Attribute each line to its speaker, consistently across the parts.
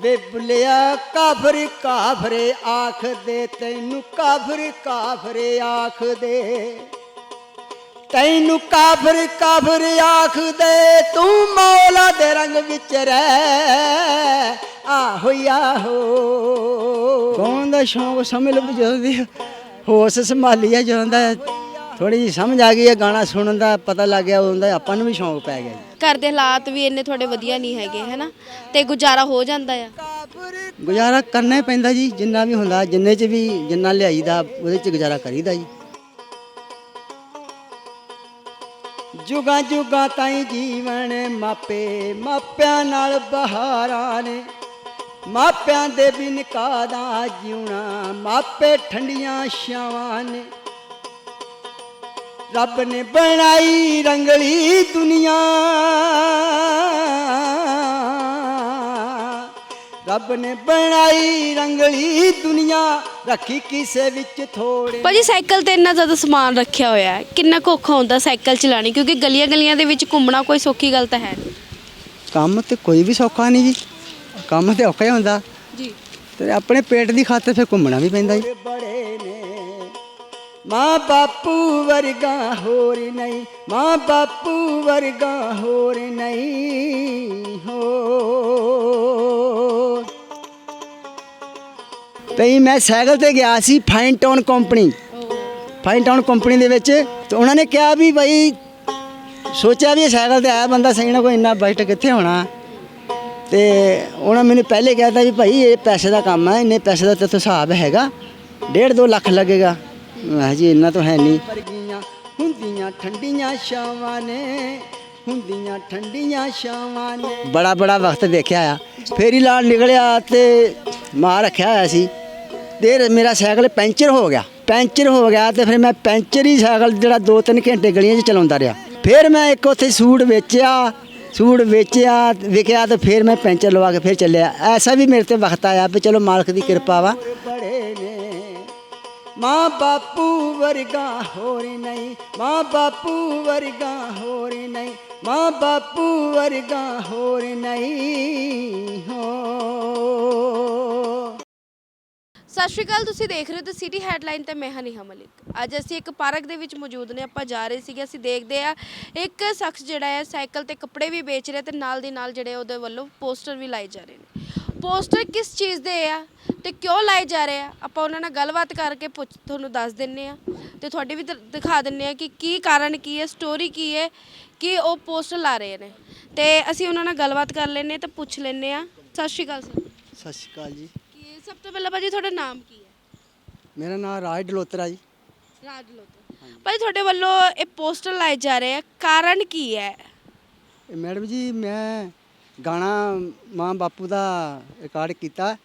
Speaker 1: ਵੇ ਬੁੱਲਿਆ ਕਾਫਰ ਕਾਫਰੇ ਆਖ ਦੇ ਤੈਨੂੰ ਕਾਫਰ ਕਾਫਰੇ ਆਖ ਦੇ ਤੈਨੂੰ ਕਾਫਰ ਕਾਫਰ ਆਖ ਦੇ ਤੂੰ ਮੌਲਾ ਦੇ ਰੰਗ ਵਿੱਚ ਰਹਿ। ਆਹੋ ਆਹੋ ਕੌਣ ਦਾ ਸ਼ੌਂਕ ਸਮਝ ਲਓ ਵੀ ਜਦੋਂ ਦੀ ਹੋਸ਼ ਸੰਭਾਲੀ ਹੈ। ਜਦੋਂ ਥੋੜੀ ਜਿਹੀ ਸਮਝ ਆ ਗਈ ਹੈ ਗਾਣਾ ਸੁਣਨ ਦਾ ਪਤਾ ਲੱਗ ਗਿਆ ਉਦੋਂ ਦਾ ਆਪਾਂ ਨੂੰ ਵੀ ਸ਼ੌਂਕ ਪੈ ਗਿਆ ਜੀ।
Speaker 2: ਘਰ ਦੇ ਹਾਲਾਤ ਵੀ ਇੰਨੇ ਤੁਹਾਡੇ ਵਧੀਆ ਨਹੀਂ ਹੈਗੇ ਹੈਨਾ? ਤੇ ਗੁਜ਼ਾਰਾ ਹੋ ਜਾਂਦਾ ਆ?
Speaker 1: ਗੁਜ਼ਾਰਾ ਕਰਨਾ ਹੀ ਪੈਂਦਾ ਜੀ ਜਿੰਨਾ ਵੀ ਹੁੰਦਾ ਜਿੰਨੇ ਚ ਵੀ ਜਿੰਨਾ ਲਿਆਈਦਾ ਉਹਦੇ ਚ ਗੁਜ਼ਾਰਾ ਕਰੀਦਾ ਜੀ। ਜੁਗਾਂ ਜੁਗਾਂ ਤਾਈਂ ਜੀਵਨ ਮਾਪੇ ਮਾਪਿਆਂ ਨਾਲ ਬਹਾਰਾਂ ਨੇ। ਮਾਪਿਆਂ ਦੇ ਬਿਨ ਕਾਦਾ ਜਿਉਣਾ ਮਾਪੇ ਠੰਡੀਆਂ ਛਾਵਾਂ ਨੇ। ਰੱਬ ਨੇ ਬਣਾਈ ਰੰਗਲੀ ਦੁਨੀਆ। ਰੱਬ ਨੇ ਬਣਾਈ ਰੰਗਲੀ ਦੁਨੀਆ। ਰੱਖੀ ਕਿਸੇ ਵਿੱਚ ਥੋੜੇ
Speaker 2: ਭਾਜੀ ਸਾਈਕਲ ਤੇ ਇੰਨਾ ਜ਼ਿਆਦਾ ਸਮਾਨ ਰੱਖਿਆ ਹੋਇਆ ਹੈ। ਕਿੰਨਾ ਕੁ ਔਖਾ ਹੁੰਦਾ ਸਾਈਕਲ ਚਲਾਣੀ ਕਿਉਂਕਿ ਗਲੀਆਂ ਗਲੀਆਂ ਦੇ ਵਿੱਚ ਘੁੰਮਣਾ ਕੋਈ ਸੌਖੀ ਗੱਲ ਤਾਂ ਹੈ ਨਹੀਂ।
Speaker 1: ਕੰਮ ਤੇ ਕੋਈ ਵੀ ਸੌਖਾ ਨਹੀਂ ਜੀ। ਕੰਮ ਤੇ ਔਖਾ ਹੀ ਹੁੰਦਾ।
Speaker 2: ਜੀ।
Speaker 1: ਤੇ ਆਪਣੇ ਪੇਟ ਦੀ ਖਾਤਰ ਫਿਰ ਘੁੰਮਣਾ ਵੀ ਪੈਂਦਾ ਜੀ। ਬੜੇ ਨੇ। ਮਾਂ ਬਾਪੂ ਵਰਗਾ ਹੋਰ ਨਹੀਂ, ਮਾਂ ਬਾਪੂ ਵਰਗਾ ਹੋਰ ਨਹੀਂ ਹੋ। ਤਈ ਮੈਂ ਸਾਈਕਲ ਤੇ ਗਿਆ ਸੀ Fine Town company. Fine Town company ਦੇ ਵਿੱਚ ਤੇ ਉਹਨਾਂ ਨੇ ਕਿਹਾ ਵੀ ਭਾਈ ਸੋਚਿਆ ਵੀ ਇਹ ਸਾਈਕਲ ਤੇ ਆਇਆ ਬੰਦਾ ਸਹੀ ਨਾ ਕੋਈ ਇੰਨਾ ਬਜਟ ਕਿੱਥੇ ਹੋਣਾ। ਤੇ ਉਹਨਾਂ ਮੈਨੂੰ ਪਹਿਲੇ ਕਿਹਾ ਤਾ ਵੀ ਭਾਈ ਇਹ ਪੈਸੇ ਦਾ ਕੰਮ ਹੈ ਇੰਨੇ ਪੈਸੇ ਦਾ ਤੇ ਹਿਸਾਬ ਹੈਗਾ, ਡੇਢ ਦੋ ਲੱਖ ਲੱਗੇਗਾ। ਮੈਂ ਕਿਹਾ ਜੀ ਇੰਨਾ ਤਾਂ ਹੈ ਨਹੀਂ। ਵਰਗੀਆਂ ਹੁੰਦੀਆਂ ਠੰਡੀਆਂ ਛਾਵਾਂ ਨੇ ਹੁੰਦੀਆਂ ਠੰਡੀਆਂ ਛਾਵਾਂ ਨੇ। ਬੜਾ ਬੜਾ ਵਕਤ ਦੇਖਿਆ ਆ। ਫੇਰ ਹੀ ਲਾਲ ਨਿਕਲਿਆ ਤੇ ਮਾਂ ਰੱਖਿਆ ਹੋਇਆ ਸੀ। ਤੇ ਮੇਰਾ ਸਾਈਕਲ ਪੈਂਚਰ ਹੋ ਗਿਆ। ਪੈਂਚਰ ਹੋ ਗਿਆ ਤੇ ਫਿਰ ਮੈਂ ਪੈਂਚਰ ਹੀ ਸਾਈਕਲ ਜਿਹੜਾ 2-3 ਘੰਟੇ ਗਲੀਆਂ 'ਚ ਚਲਾਉਂਦਾ ਰਿਹਾ। ਫਿਰ ਮੈਂ ਇੱਕ ਉੱਥੇ ਸੂਟ ਵੇਚਿਆ ਸੂਟ ਵੇਚਿਆ ਵਿਕਿਆ ਤੇ ਫਿਰ ਮੈਂ ਪੈਂਚਰ ਲਵਾ ਕੇ ਫਿਰ ਚੱਲਿਆ। ਐਸਾ ਵੀ ਮੇਰੇ ਤੇ ਵਕਤ ਆਇਆ ਵੀ ਚਲੋ ਮਾਲਕ ਦੀ ਕਿਰਪਾ ਵਾ। ਮਾਂ ਬਾਪੂ ਵਰਗਾ ਹੋਰ ਨਹੀਂ, ਮਾਂ ਬਾਪੂ ਵਰਗਾ ਹੋਰ ਨਹੀਂ, ਮਾਂ ਬਾਪੂ ਵਰਗਾ ਹੋਰ ਨਹੀਂ ਹੋ।
Speaker 2: ਸਤਿ ਸ਼੍ਰੀ ਅਕਾਲ, ਤੁਸੀਂ ਦੇਖ ਰਹੇ ਹੋ ਤੇ ਸਿਟੀ ਹੈਡਲਾਈਨ ਤੇ ਮੈਂ ਹਨੀ ਮਲਿਕ। ਅੱਜ ਅਸੀਂ ਇੱਕ ਪਾਰਕ ਦੇ ਵਿੱਚ ਮੌਜੂਦ ਨੇ, ਆਪਾਂ ਜਾ ਰਹੇ ਸੀਗੇ, ਅਸੀਂ ਦੇਖਦੇ ਆ ਇੱਕ ਸ਼ਖਸ ਜਿਹੜਾ ਹੈ, ਸਾਈਕਲ ਤੇ ਕੱਪੜੇ ਵੀ ਵੇਚ ਰਿਹਾ ਤੇ ਨਾਲ ਦੀ ਨਾਲ ਜਿਹੜੇ ਉਹਦੇ ਵੱਲੋਂ ਪੋਸਟਰ ਵੀ ਲਾਏ ਜਾ ਰਹੇ ਨੇ। ਪੋਸਟਰ ਕਿਸ ਚੀਜ਼ ਦੇ ਆ? ਤੇ ਕਿਉਂ ਲਾਏ ਜਾ ਰਹੇ ਆ? ਆਪਾਂ ਉਹਨਾਂ ਨਾਲ ਗੱਲਬਾਤ ਕਰਕੇ ਪੁੱਛ ਤੁਹਾਨੂੰ ਦੱਸ ਦਿੰਨੇ ਆ ਤੇ ਤੁਹਾਡੇ ਵੀ ਦ- ਦਿਖਾ ਦਿੰਨੇ ਆ ਕਿ ਕੀ ਕਾਰਨ ਕੀ ਹੈ ਸਟੋਰੀ ਕੀ ਹੈ ਕਿ ਉਹ ਪੋਸਟਰ ਲਾ ਰਹੇ ਨੇ। ਤੇ ਅਸੀਂ ਉਹਨਾਂ ਨਾਲ ਗੱਲਬਾਤ ਕਰ ਲੈਨੇ ਤੇ ਪੁੱਛ ਲੈਨੇ ਆ। ਸਤਿ ਸ਼੍ਰੀ ਅਕਾਲ ਸਰ।
Speaker 1: ਸਤਿ ਸ਼੍ਰੀ ਅਕਾਲ ਜੀ।
Speaker 2: ਕਿ ਸਭ ਤੋਂ ਪਹਿਲਾਂ ਭਾਜੀ ਤੁਹਾਡਾ ਨਾਮ ਕੀ ਹੈ?
Speaker 1: ਮੇਰਾ ਨਾਮ ਰਾਜ ਡਲੋਤਰਾ ਜੀ।
Speaker 2: ਰਾਜ ਲੋਤਰ ਭਾਈ ਤੁਹਾਡੇ ਵੱਲੋਂ ਇਹ ਪੋਸਟਰ ਲਾਏ ਜਾ ਰਹੇ ਆ। ਕਾਰਨ ਕੀ ਹੈ?
Speaker 1: ਇਹ ਮੈਡਮ ਜੀ ਮੈਂ ਗਾਣਾ ਮਾਂ ਬਾਪੂ ਦਾ ਰਿਕਾਰਡ ਕੀਤਾ।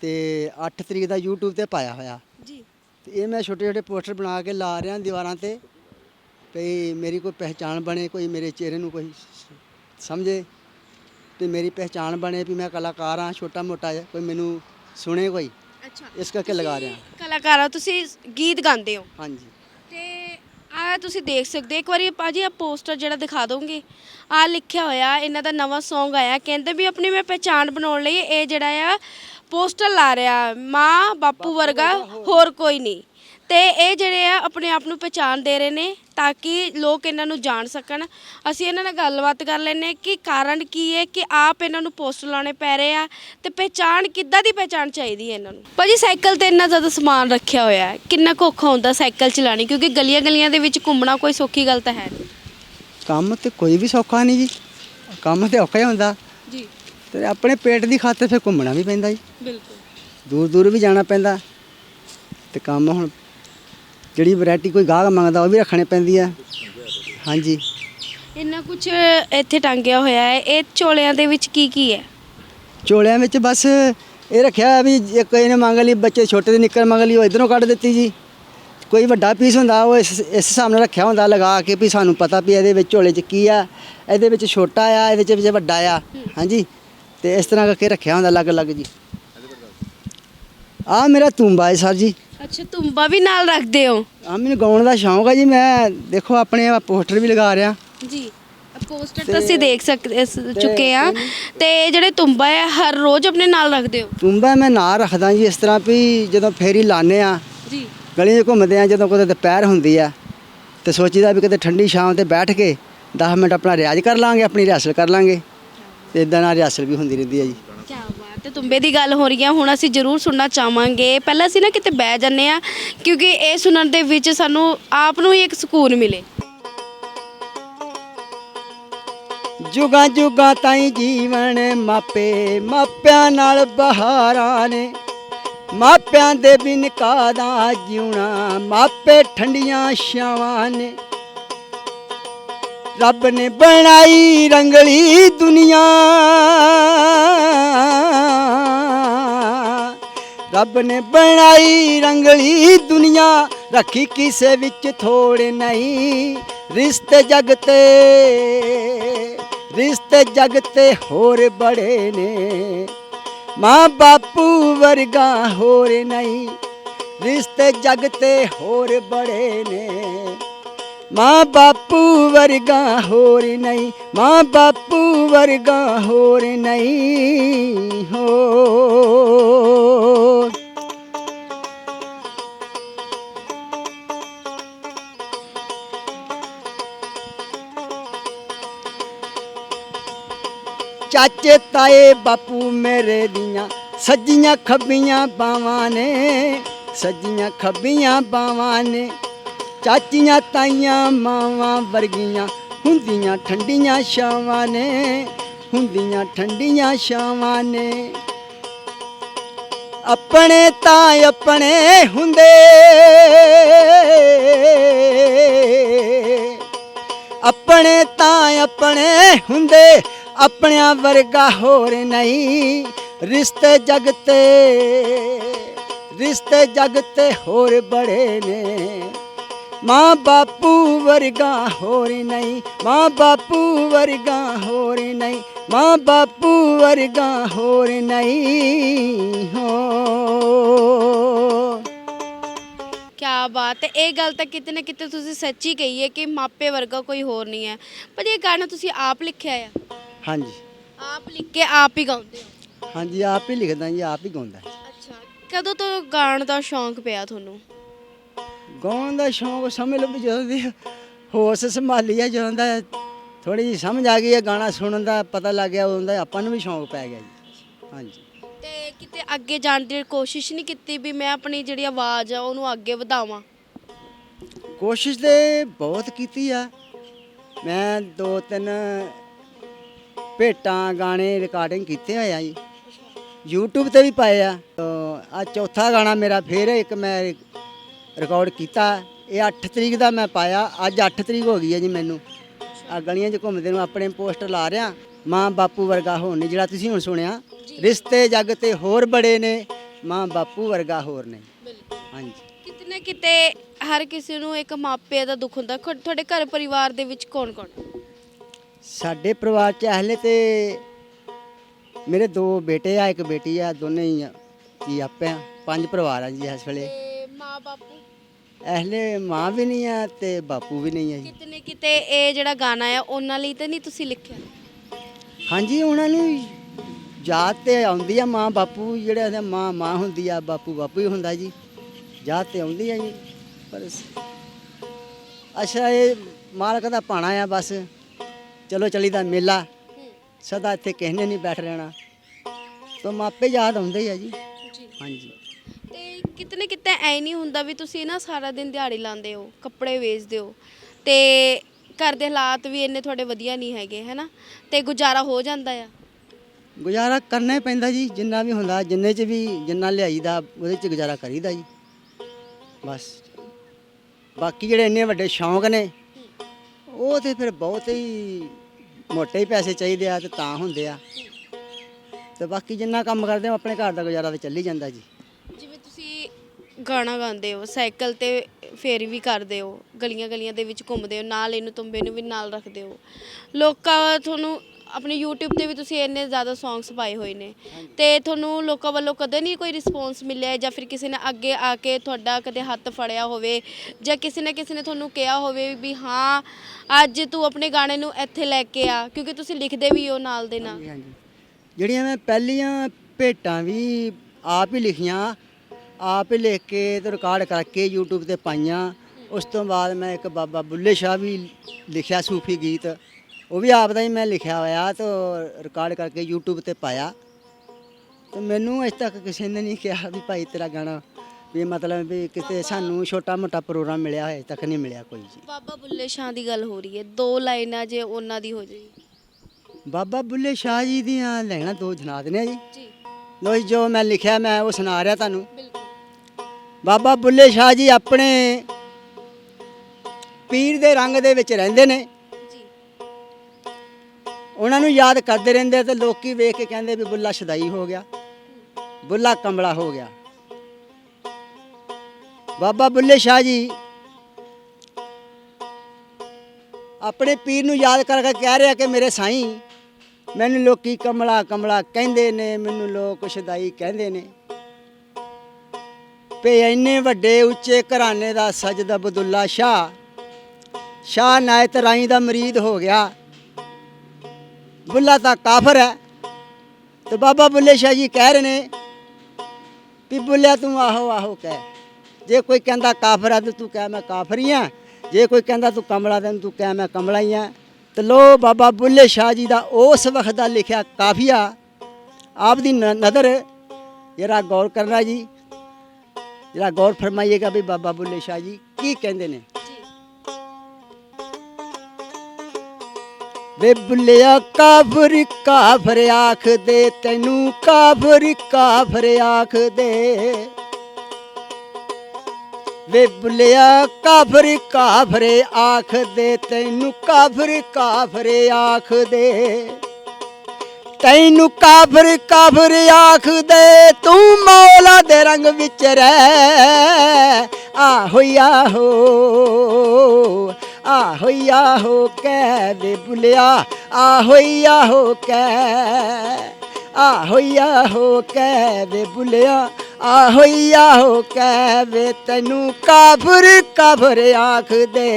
Speaker 1: ਤੇ 8 ਤਰੀਕ ਦਾ YouTube ਤੇ ਪਾਇਆ ਹੋਇਆ।
Speaker 2: ਜੀ।
Speaker 1: ਤੇ ਇਹ ਮੈਂ ਛੋਟੇ ਛੋਟੇ ਪੋਸਟਰ ਬਣਾ ਕੇ ਲਾ ਰਿਹਾ ਦੀਵਾਰਾਂ ਤੇ ਵੀ ਮੇਰੀ ਕੋਈ ਪਹਿਚਾਣ ਬਣੇ ਕੋਈ ਮੇਰੇ ਚਿਹਰੇ ਨੂੰ ਕੋਈ ਸਮਝੇ ਤੇ ਮੇਰੀ ਪਹਿਚਾਣ ਬਣੇ ਵੀ ਮੈਂ ਕਲਾਕਾਰ ਹਾਂ ਛੋਟਾ ਮੋਟਾ ਜਿਹਾ ਕੋਈ ਮੈਨੂੰ ਸੁਣੇ ਕੋਈ।
Speaker 2: ਅੱਛਾ।
Speaker 1: ਇਸ ਕਰਕੇ ਲਗਾ ਰਿਹਾ।
Speaker 2: ਕਲਾਕਾਰ ਤੁਸੀਂ ਗੀਤ ਗਾਉਂਦੇ ਹੋ?
Speaker 1: ਹਾਂਜੀ।
Speaker 2: ਤੇ ਆ ਤੁਸੀਂ ਦੇਖ ਸਕਦੇ ਹੋ। ਇੱਕ ਵਾਰੀ ਭਾਜੀ ਆ ਪੋਸਟਰ ਜਿਹੜਾ ਦਿਖਾ ਦੋਗੇ ਆ ਲਿਖਿਆ ਹੋਇਆ ਇਹਨਾਂ ਦਾ ਨਵਾਂ Song ਆਇਆ ਕਹਿੰਦੇ ਵੀ ਆਪਣੀ ਮੈਂ ਪਹਿਚਾਣ ਬਣਾਉਣ ਲਈ ਇਹ ਜਿਹੜਾ ਆ ਪੋਸਟਰ ਲਾ ਰਿਹਾ ਮਾਂ ਬਾਪੂ ਵਰਗਾ ਹੋਰ। ਕੋਈ ਨਹੀਂ। ਤੇ ਇਹ ਜਿਹੜੇ ਆ ਆਪਣੇ ਆਪ ਨੂੰ ਪਹਿਚਾਣ ਦੇ ਰਹੇ ਨੇ ਤਾਂ ਕਿ ਲੋਕ ਇਹਨਾਂ ਨੂੰ ਜਾਣ ਸਕਣ। ਅਸੀਂ ਇਹਨਾਂ ਨਾਲ ਗੱਲਬਾਤ ਕਰ ਲੈਨੇ ਕਿ ਕਾਰਨ ਕੀ ਹੈ ਕਿ ਆਪ ਇਹਨਾਂ ਨੂੰ ਪੋਸਟਰ ਲਾਉਣੇ ਪੈ ਰਹੇ ਆ ਤੇ ਪਹਿਚਾਣ ਕਿੱਦਾਂ ਦੀ ਪਹਿਚਾਣ ਚਾਹੀਦੀ ਹੈ ਇਹਨਾਂ ਨੂੰ? ਭਾਜੀ ਸਾਈਕਲ ਤੇ ਇੰਨਾ ਜ਼ਿਆਦਾ ਸਮਾਨ ਰੱਖਿਆ ਹੋਇਆ ਹੈ। ਕਿੰਨਾ ਔਖਾ ਹੁੰਦਾ ਸਾਈਕਲ ਚਲਾਣੀ ਕਿਉਂਕਿ ਗਲੀਆਂ ਗਲੀਆਂ ਦੇ ਵਿੱਚ ਘੁੰਮਣਾ ਕੋਈ ਸੌਖੀ ਗੱਲ ਤਾਂ ਹੈ ਨਹੀਂ
Speaker 1: ਕੰਮ ਤੇ ਕੋਈ ਵੀ ਸੌਖਾ ਨਹੀਂ ਜੀ। ਕੰਮ ਤੇ ਔਖਾ ਹੀ ਹੁੰਦਾ। ਤੇ ਆਪਣੇ ਪੇਟ ਦੀ ਖਾਤਰ ਫਿਰ ਘੁੰਮਣਾ ਵੀ ਪੈਂਦਾ ਜੀ।
Speaker 2: ਬਿਲਕੁਲ।
Speaker 1: ਦੂਰ ਦੂਰ ਵੀ ਜਾਣਾ ਪੈਂਦਾ। ਤੇ ਕੰਮ ਹੁਣ ਜਿਹੜੀ ਵੈਰਾਈਟੀ ਕੋਈ ਗਾਹਕ ਮੰਗਦਾ ਉਹ ਵੀ ਰੱਖਣੇ ਪੈਂਦੀ ਆ। ਹਾਂਜੀ।
Speaker 2: ਇੰਨਾ ਕੁਝ ਇੱਥੇ ਟੰਗਿਆ ਹੋਇਆ ਹੈ। ਇਹ ਝੋਲਿਆਂ ਦੇ ਵਿੱਚ ਕੀ ਕੀ ਹੈ?
Speaker 1: ਚੋਲਿਆਂ ਵਿੱਚ ਬਸ ਇਹ ਰੱਖਿਆ ਵੀ ਜੇ ਕੋਈ ਨੇ ਮੰਗ ਲਈ ਬੱਚੇ ਛੋਟੇ ਦੇ ਨਿੱਕਰ ਮੰਗ ਲਈ ਉਹ ਇਧਰੋਂ ਕੱਢ ਦਿੱਤੀ ਜੀ। ਕੋਈ ਵੱਡਾ ਪੀਸ ਹੁੰਦਾ ਉਹ ਇਸ ਇਸ ਹਿਸਾਬ ਨਾਲ ਰੱਖਿਆ ਹੁੰਦਾ ਲਗਾ ਕੇ ਵੀ ਸਾਨੂੰ ਪਤਾ ਵੀ ਇਹਦੇ ਵਿੱਚ ਝੋਲੇ 'ਚ ਕੀ ਆ ਇਹਦੇ ਵਿੱਚ ਛੋਟਾ ਆ ਇਹਦੇ ਵਿੱਚ ਵੱਡਾ ਆ। ਹਾਂਜੀ। ਤੇ ਇਸ ਤਰ੍ਹਾਂ ਕਰਕੇ ਰੱਖਿਆ ਹੁੰਦਾ ਅਲੱਗ-ਅਲੱਗ ਜੀ। ਆ ਮੇਰਾ ਤੁੰਬਾ ਹੈ ਸਰ ਜੀ।
Speaker 2: ਅੱਛਾ ਤੁੰਬਾ ਵੀ ਨਾਲ ਰੱਖਦੇ ਹੋ?
Speaker 1: ਆ ਮੈਨੂੰ ਗਾਉਣ ਦਾ ਸ਼ੌਂਕ ਹੈ ਜੀ ਮੈਂ ਦੇਖੋ ਆਪਣੇ ਪੋਸਟਰ ਵੀ ਲਗਾ ਰਿਹਾ।
Speaker 2: ਜੀ ਪੋਸਟਰ ਤਾਂ ਅਸੀਂ ਦੇਖ ਸਕਦੇ ਚੁੱਕੇ ਆ। ਤੇ ਜਿਹੜੇ ਤੁੰਬਾ ਹੈ ਹਰ ਰੋਜ਼ ਆਪਣੇ ਨਾਲ ਰੱਖਦੇ ਹੋ?
Speaker 1: ਤੁੰਬਾ ਮੈਂ ਨਾ ਰੱਖਦਾ ਜੀ ਇਸ ਤਰ੍ਹਾਂ ਵੀ ਜਦੋਂ ਫੇਰੀ ਲਾਣੇ ਆ
Speaker 2: ਜੀ।
Speaker 1: ਗਲੀਆਂ 'ਚ ਘੁੰਮਦੇ ਆ ਜਦੋਂ ਕਿਤੇ ਦੁਪਹਿਰ ਹੁੰਦੀ ਆ ਤੇ ਸੋਚੀਦਾ ਵੀ ਕਿਤੇ ਠੰਡੀ ਛਾਂ ਤੇ ਬੈਠ ਕੇ 10 ਮਿੰਟ ਆਪਣਾ ਰਿਆਜ਼ ਕਰ ਲਾਂਗੇ ਆਪਣੀ ਰਿਹਰਸਲ ਕਰ ਲਾਂਗੇ। ਤੇ ਇਦਾਂ ਨਾਲ ਰਿਹਰਸਲ ਵੀ ਹੁੰਦੀ ਰਹਿੰਦੀ ਆ ਜੀ।
Speaker 2: ਕੀ ਬਾਤ ਹੈ ਤੁੰਬੇ ਦੀ ਗੱਲ ਹੋ ਰਹੀ ਹੈ ਹੁਣ ਅਸੀਂ ਜ਼ਰੂਰ ਸੁਣਨਾ ਚਾਹਾਂਗੇ। ਪਹਿਲਾਂ ਅਸੀਂ ਨਾ ਕਿਤੇ ਬਹਿ ਜਾਂਦੇ ਆ ਕਿਉਂਕਿ ਇਹ ਸੁਣਨ ਦੇ ਵਿੱਚ ਸਾਨੂੰ ਆਪ ਨੂੰ ਹੀ ਇੱਕ ਸਕੂਨ ਮਿਲੇ।
Speaker 1: ਜੁਗਾਂ ਜੁਗਾਂ ਤਾਈਂ ਜੀਵਨ ਮਾਪੇ ਮਾਪਿਆਂ ਨਾਲ ਬਹਾਰਾਂ ਨੇ। ਮਾਪਿਆਂ ਦੇ ਬਿਨ ਕਾਦਾ ਜਿਉਣਾ ਮਾਪੇ ਠੰਡੀਆਂ ਛਾਵਾਂ ਨੇ। ਰੱਬ ਨੇ ਬਣਾਈ ਰੰਗਲੀ ਦੁਨੀਆ। ਰੱਬ ਨੇ ਬਣਾਈ ਰੰਗਲੀ ਦੁਨੀਆ। ਰੱਖੀ ਕਿਸੇ ਵਿੱਚ ਥੋੜ ਨਹੀਂ, ਰਿਸ਼ਤੇ ਜਗ ਤੇ। ਰਿਸ਼ਤੇ ਜਗ ਤੇ ਹੋਰ ਬੜੇ ਨੇ। ਮਾਂ ਬਾਪੂ ਵਰਗਾ ਹੋਰ ਨਹੀਂ, ਰਿਸ਼ਤੇ ਜਗ ਤੇ ਹੋਰ ਬੜੇ ਨੇ। ਮਾਂ ਬਾਪੂ ਵਰਗਾ ਹੋਰ ਨਹੀਂ, ਮਾਂ ਬਾਪੂ ਵਰਗਾ ਹੋਰ ਨਹੀਂ, ਹੋ। ਚਾਚੇ ਤਾਏ ਬਾਪੂ ਮੇਰੇ ਦੀਆਂ ਸੱਜੀਆਂ ਖੱਬੀਆਂ ਬਾਵਾਂ ਨੇ, ਸੱਜੀਆਂ ਖੱਬੀਆਂ ਬਾਵਾਂ ਨੇ। ਚਾਚੀਆਂ ਤਾਈਆਂ ਮਾਵਾਂ ਵਰਗੀਆਂ ਹੁੰਦੀਆਂ ਠੰਡੀਆਂ ਛਾਵਾਂ ਨੇ, ਹੁੰਦੀਆਂ ਠੰਡੀਆਂ ਛਾਵਾਂ ਨੇ। ਆਪਣੇ ਤਾਂ ਆਪਣੇ ਹੁੰਦੇ। ਆਪਣੇ ਤਾਂ ਆਪਣੇ ਹੁੰਦੇ, ਆਪਣਿਆਂ ਵਰਗਾ ਹੋਰ ਨਹੀਂ। ਰਿਸ਼ਤੇ ਜਗ ਤੇ, ਰਿਸ਼ਤੇ ਜਗ ਤੇ ਹੋਰ ਬੜੇ ਨੇ। ਮਾਂ ਬਾਪੂ ਵਰਗਾ ਹੋਰ ਨਹੀਂ ਮਾਂ ਬਾਪੂ ਵਰਗਾ ਹੋਰ ਨਹੀਂ ਮਾਂ ਬਾਪੂ ਵਰਗਾ ਹੋਰ ਨਹੀਂ ਹੋ।
Speaker 2: ਕਿਆ ਬਾਤ ਹੈ ਇਹ ਗੱਲ ਤਾਂ ਕਿਤੇ ਨਾ ਕਿਤੇ ਤੁਸੀਂ ਸੱਚੀ ਕਹੀ ਹੈ ਕਿ ਮਾਪੇ ਵਰਗਾ ਕੋਈ ਹੋਰ ਨਹੀਂ ਹੈ। ਪਰ ਇਹ ਗਾਣਾ ਤੁਸੀਂ ਆਪ ਲਿਖਿਆ ਆ।
Speaker 1: ਹਾਂਜੀ।
Speaker 2: ਆਪ ਲਿਖ ਕੇ ਆਪ ਹੀ ਗਾਉਂਦੇ ਹੋ?
Speaker 1: ਹਾਂਜੀ ਆਪ ਹੀ ਲਿਖਦਾ ਜੀ ਆਪ ਹੀ ਗਾਉਂਦਾ।
Speaker 2: ਅੱਛਾ ਕਦੋਂ ਤੋਂ ਗਾਣ ਦਾ ਸ਼ੌਂਕ ਪਿਆ ਤੁਹਾਨੂੰ?
Speaker 1: ਗਾਉਣ ਦਾ ਸ਼ੌਂਕ ਸਮਝ ਲਓ ਵੀ ਜਦੋਂ ਦੀ ਹੋਸ਼ ਸੰਭਾਲੀ ਆ ਜਦੋਂ ਦਾ ਥੋੜੀ ਜਿਹੀ ਸਮਝ ਆ ਗਈ ਹੈ ਗਾਣਾ ਸੁਣਨ ਦਾ ਪਤਾ ਲੱਗ ਗਿਆ ਉਦੋਂ ਦਾ ਆਪਾਂ ਨੂੰ ਵੀ ਸ਼ੌਂਕ ਪੈ ਗਿਆ ਜੀ। ਹਾਂਜੀ।
Speaker 2: ਤੇ ਕਿਤੇ ਅੱਗੇ ਜਾਣ ਦੀ ਕੋਸ਼ਿਸ਼ ਨਹੀਂ ਕੀਤੀ ਵੀ ਮੈਂ ਆਪਣੀ ਜਿਹੜੀ ਆਵਾਜ਼ ਆ ਉਹਨੂੰ ਅੱਗੇ ਵਧਾਵਾਂ?
Speaker 1: ਕੋਸ਼ਿਸ਼ ਤੇ ਬਹੁਤ ਕੀਤੀ ਆ। ਮੈਂ ਦੋ ਤਿੰਨ ਭੇਟਾਂ ਗਾਣੇ ਰਿਕਾਰਡਿੰਗ ਕੀਤੇ ਹੋਏ ਆ ਜੀ। YouTube ਤੇ ਵੀ ਪਾਏ ਆ। ਆ ਚੌਥਾ ਗਾਣਾ ਮੇਰਾ ਫੇਰ ਇੱਕ ਮੈਂ ਰਿਕਾਰਡ ਕੀਤਾ। ਇਹ 8 ਤਰੀਕ ਦਾ ਮੈਂ ਪਾਇਆ। ਅੱਜ 8 ਤਰੀਕ ਹੋ ਗਈ ਹੈ ਜੀ ਮੈਨੂੰ। ਆ ਗਲੀਆਂ 'ਚ ਘੁੰਮਦੇ ਨੂੰ ਆਪਣੇ ਪੋਸਟਰ ਲਾ ਰਿਆ ਮਾਂ ਬਾਪੂ ਵਰਗਾ ਹੋਣ ਨਹੀਂ। ਜਿਹੜਾ ਤੁਸੀਂ ਹੁਣ ਸੁਣਿਆ ਰਿਸ਼ਤੇ ਜੱਗ ਤੇ ਹੋਰ ਬੜੇ ਨੇ। ਮਾਂ ਬਾਪੂ ਵਰਗਾ ਹੋਰ ਨਹੀਂ
Speaker 2: ਬਿਲਕੁਲ।
Speaker 1: ਹਾਂਜੀ।
Speaker 2: ਕਿਤੇ ਨਾ ਕਿਤੇ ਹਰ ਕਿਸੇ ਨੂੰ ਇੱਕ ਮਾਪੇ ਦਾ ਦੁੱਖ ਹੁੰਦਾ। ਖੁਦ- ਤੁਹਾਡੇ ਘਰ ਪਰਿਵਾਰ ਦੇ ਵਿੱਚ ਕੌਣ ਕੌਣ?
Speaker 1: ਸਾਡੇ ਪਰਿਵਾਰ ਚ ਹਲੇ ਤੇ ਮੇਰੇ ਦੋ ਬੇਟੇ ਆ ਇੱਕ ਬੇਟੀ ਆ। ਦੋਨੇ ਹੀ ਆ ਜੀ ਆਪੇ ਆ। ਪੰਜ ਪਰਿਵਾਰ ਆ ਜੀ ਇਸ ਵੇਲੇ।
Speaker 2: ਤੇ ਮਾਂ ਬਾਪੂ?
Speaker 1: ਹਲੇ ਮਾਂ ਵੀ ਨਹੀਂ ਆ ਤੇ ਬਾਪੂ ਵੀ ਨਹੀਂ ਆ ਜੀ।
Speaker 2: ਕਿਤੇ ਨਾ ਕਿਤੇ ਇਹ ਜਿਹੜਾ ਗਾਣਾ ਆ ਉਹਨਾਂ ਲਈ ਤਾਂ ਨਹੀਂ ਤੁਸੀਂ ਲਿਖਿਆ?
Speaker 1: ਹਾਂਜੀ ਉਹਨਾਂ ਨੂੰ ਯਾਦ ਤੇ ਆਉਂਦੀ ਆ ਮਾਂ ਬਾਪੂ ਜਿਹੜੇ ਆਂਦੇ ਮਾਂ ਮਾਂ ਹੁੰਦੀ ਆ ਬਾਪੂ ਬਾਪੂ ਹੀ ਹੁੰਦਾ ਜੀ। ਯਾਦ ਤੇ ਆਉਂਦੀ ਆ ਜੀ ਪਰ ਅੱਛਾ ਇਹ ਮਾਲਕ ਦਾ ਪਾਣਾ ਆ ਬਸ। ਚਲੋ ਚਲੀ ਦਾ ਮੇਲਾ। ਸਦਾ ਇੱਥੇ ਕਿਸੇ ਨੇ ਨਹੀਂ ਬੈਠ ਰਹਿਣਾ। ਤਾਂ ਮਾਪੇ ਯਾਦ ਆਉਂਦੇ ਆ ਜੀ। ਹਾਂਜੀ।
Speaker 2: ਕਿਤੇ ਨਾ ਕਿਤੇ ਐ ਨਹੀਂ ਹੁੰਦਾ ਵੀ ਤੁਸੀਂ ਨਾ ਸਾਰਾ ਦਿਨ ਦਿਹਾੜੀ ਲਾਉਂਦੇ ਹੋ, ਕੱਪੜੇ ਵੇਚਦੇ ਹੋ। ਤੇ ਘਰ ਦੇ ਹਾਲਾਤ ਵੀ ਇੰਨੇ ਤੁਹਾਡੇ ਵਧੀਆ ਨਹੀਂ ਹੈਗੇ, ਹੈਨਾ? ਤੇ ਗੁਜ਼ਾਰਾ ਹੋ ਜਾਂਦਾ ਆ?
Speaker 1: ਗੁਜ਼ਾਰਾ ਕਰਨਾ ਹੀ ਪੈਂਦਾ ਜੀ, ਜਿੰਨਾ ਵੀ ਹੁੰਦਾ, ਜਿੰਨੇ ਚ ਵੀ ਜਿੰਨਾ ਲਿਆਈਦਾ, ਉਹਦੇ ਚ ਗੁਜ਼ਾਰਾ ਕਰੀਦਾ ਜੀ। ਬਸ। ਬਾਕੀ ਜਿਹੜੇ ਇੰਨੇ ਵੱਡੇ ਸ਼ੌਂਕ ਨੇ, ਉਹ ਤੇ ਫਿਰ ਬਹੁਤ ਹੀ ਮੋਟੇ ਹੀ ਪੈਸੇ ਚਾਹੀਦੇ ਆ ਤੇ ਤਾਂ ਹੁੰਦੇ ਆ। ਤੇ ਬਾਕੀ ਜਿੰਨਾ ਕੰਮ ਕਰਦੇ ਆ ਆਪਣੇ ਘਰ ਦਾ ਗੁਜ਼ਾਰਾ ਤੇ ਚੱਲੀ ਜਾਂਦਾ ਜੀ।
Speaker 2: ਗਾਣਾ ਗਾਉਂਦੇ ਹੋ ਸਾਈਕਲ ਤੇ ਫੇਰ ਵੀ ਕਰਦੇ ਹੋ ਗਲੀਆਂ ਗਲੀਆਂ ਦੇ ਵਿੱਚ ਘੁੰਮਦੇ ਹੋ ਨਾਲ ਇਹਨੂੰ ਤੁੰਬੇ ਨੂੰ ਵੀ ਨਾਲ ਰੱਖਦੇ ਹੋ। ਲੋਕਾਂ ਤੁਹਾਨੂੰ ਆਪਣੇ YouTube ਤੇ ਵੀ ਤੁਸੀਂ ਇੰਨੇ ਜ਼ਿਆਦਾ ਸੌਂਗਸ ਪਾਏ ਹੋਏ ਨੇ। ਤੇ ਤੁਹਾਨੂੰ ਲੋਕਾਂ ਵੱਲੋਂ ਕਦੇ ਨਹੀਂ ਕੋਈ ਰਿਸਪੌਂਸ ਮਿਲਿਆ ਜਾਂ ਫਿਰ ਕਿਸੇ ਨੇ ਅੱਗੇ ਆ ਕੇ ਤੁਹਾਡਾ ਕਦੇ ਹੱਥ ਫੜਿਆ ਹੋਵੇ ਜਾਂ ਕਿਸੇ ਨਾ ਕਿਸੇ ਨੇ ਤੁਹਾਨੂੰ ਕਿਹਾ ਹੋਵੇ ਵੀ ਹਾਂ ਅੱਜ ਤੂੰ ਆਪਣੇ ਗਾਣੇ ਨੂੰ ਇੱਥੇ ਲੈ ਕੇ ਆ ਕਿਉਂਕਿ ਤੁਸੀਂ ਲਿਖਦੇ ਵੀ ਹੋ ਨਾਲ ਦੇ ਨਾਲ।
Speaker 1: ਹਾਂਜੀ। ਜਿਹੜੀਆਂ ਮੈਂ ਪਹਿਲੀਆਂ ਭੇਟਾਂ ਵੀ ਆਪ ਹੀ ਲਿਖੀਆਂ ਆਪ ਹੀ ਲਿਖ ਕੇ ਤੇ ਰਿਕਾਰਡ ਕਰਕੇ YouTube ਤੇ ਪਾਈਆਂ। ਉਸ ਤੋਂ ਬਾਅਦ ਮੈਂ ਇੱਕ ਬਾਬਾ ਬੁੱਲੇ ਸ਼ਾਹ ਵੀ ਲਿਖਿਆ ਸੂਫੀ ਗੀਤ। ਉਹ ਵੀ ਆਪ ਦਾ ਹੀ ਮੈਂ ਲਿਖਿਆ ਹੋਇਆ ਤੇ ਰਿਕਾਰਡ ਕਰਕੇ YouTube ਤੇ ਪਾਇਆ। ਤੇ ਮੈਨੂੰ ਅਜੇ ਤੱਕ ਕਿਸੇ ਨੇ ਨਹੀਂ ਕਿਹਾ ਵੀ ਭਾਈ ਤੇਰਾ ਗਾਣਾ ਵੀ ਮਤਲਬ ਵੀ ਕਿਤੇ ਸਾਨੂੰ ਛੋਟਾ ਮੋਟਾ ਪ੍ਰੋਗਰਾਮ ਮਿਲਿਆ ਹੋਇਆ ਅਜੇ ਤੱਕ ਨਹੀਂ ਮਿਲਿਆ ਕੋਈ ਜੀ।
Speaker 2: ਬਾਬਾ ਬੁੱਲੇ ਸ਼ਾਹ ਦੀ ਗੱਲ ਹੋ ਰਹੀ ਹੈ। ਦੋ ਲਾਈਨਾਂ ਜੇ ਉਹਨਾਂ ਦੀ ਹੋ ਜਾਈ।
Speaker 1: ਬਾਬਾ ਬੁੱਲੇ ਸ਼ਾਹ ਜੀ ਦੀਆਂ ਲੈਣਾ ਦੋ ਜਨਾਦ ਨੇ ਜੀ।
Speaker 2: ਜੀ।
Speaker 1: ਲੋ ਜੀ ਜੋ ਮੈਂ ਲਿਖਿਆ ਮੈਂ ਉਹ ਸੁਣਾ ਰਿਹਾ ਤੁਹਾਨੂੰ।
Speaker 2: ਬਿਲਕੁਲ।
Speaker 1: ਬਾਬਾ ਬੁੱਲੇ ਸ਼ਾਹ ਜੀ ਆਪਣੇ ਪੀਰ ਦੇ ਰੰਗ ਦੇ ਵਿੱਚ ਰਹਿੰਦੇ ਨੇ। ਉਹਨਾਂ ਨੂੰ ਯਾਦ ਕਰਦੇ ਰਹਿੰਦੇ ਤੇ ਲੋਕੀ ਵੇਖ ਕੇ ਕਹਿੰਦੇ ਵੀ ਬੁੱਲਾ ਸ਼ਦਾਈ ਹੋ ਗਿਆ ਬੁੱਲਾ ਕਮਲਾ ਹੋ ਗਿਆ। ਬਾਬਾ ਬੁੱਲੇ ਸ਼ਾਹ ਜੀ ਆਪਣੇ ਪੀਰ ਨੂੰ ਯਾਦ ਕਰਕੇ ਕਹਿ ਰਿਹਾ ਕਿ ਮੇਰੇ ਸਾਈਂ ਮੈਨੂੰ ਲੋਕੀ ਕਮਲਾ ਕਮਲਾ ਕਹਿੰਦੇ ਨੇ ਮੈਨੂੰ ਲੋਕ ਸ਼ਦਾਈ ਕਹਿੰਦੇ ਨੇ। ਪੇ ਇੰਨੇ ਵੱਡੇ ਉੱਚੇ ਘਰਾਣੇ ਦਾ ਸਜਦ ਅਬਦੁੱਲਾ ਸ਼ਾਹ। ਸ਼ਾਹ ਨਾਇਤ ਰਾਈ ਦਾ ਮਰੀਦ ਹੋ ਗਿਆ। ਬੁੱਲਾ ਤਾਂ ਕਾਫਰ ਹੈ। ਤੇ ਬਾਬਾ ਬੁੱਲੇ ਸ਼ਾਹ ਜੀ ਕਹਿ ਰਹੇ ਨੇ ਵੀ ਬੁੱਲਿਆ ਤੂੰ ਆਹੋ ਆਹੋ ਕਹਿ। ਜੇ ਕੋਈ ਕਹਿੰਦਾ ਕਾਫਰ ਹੈ ਤੇ ਤੂੰ ਕਹਿ ਮੈਂ ਕਾਫਰ ਹੀ ਆ ਜੇ ਕੋਈ ਕਹਿੰਦਾ ਤੂੰ ਕਮਲਾ ਤੇ ਤੂੰ ਕਹਿ ਮੈਂ ਕਮਲਾ ਹੀ ਆ ਤੇ ਲੋ ਬਾਬਾ ਬੁੱਲੇ ਸ਼ਾਹ ਜੀ ਦਾ ਉਸ ਵਕਤ ਦਾ ਲਿਖਿਆ ਕਾਫੀਆ। ਆਪ ਦੀ ਨਜ਼ਰ ਜਰਾ ਗੌਰ ਕਰਨਾ ਜੀ। ਜਰਾ ਗੌਰ ਫਰਮਾਈਏਗਾ ਵੀ ਬਾਬਾ ਬੁੱਲੇ ਸ਼ਾਹ ਜੀ ਕੀ ਕਹਿੰਦੇ ਨੇ? ਵੇ ਬੁੱਲਿਆ ਕਾਫਰ ਕਾਫਰ ਆਖ ਦੇ ਤੈਨੂੰ ਕਾਫਰ ਕਾਫਰ ਆਖ ਦੇ ਵੇ ਬੁੱਲਿਆ ਕਾਫਰ ਕਾਫਰ ਆਖ ਦੇ ਤੈਨੂੰ ਕਾਫਰ ਕਾਫਰ ਆਖ ਦੇ ਤੈਨੂੰ ਕਾਫਰ ਕਾਫਰ ਆਖਦੇ, ਤੂੰ ਮੌਲਾ ਦੇ ਰੰਗ ਵਿੱਚ ਰਹਿ। ਆਹੋ ਆਹੋ ਆਹੋ ਆਹੋ ਕਹਿ ਵੇ ਬੁਲਿਆ ਆਹੋ ਆਹੋ ਕਹਿ ਆਹੋ ਆਹੋ ਕਹਿ ਵੇ ਬੁਲਿਆ ਆਹੋ ਆਹੋ ਕਹਿ ਵੇ ਤੈਨੂੰ ਕਾਫਰ ਕਾਫਰ ਆਖਦੇ।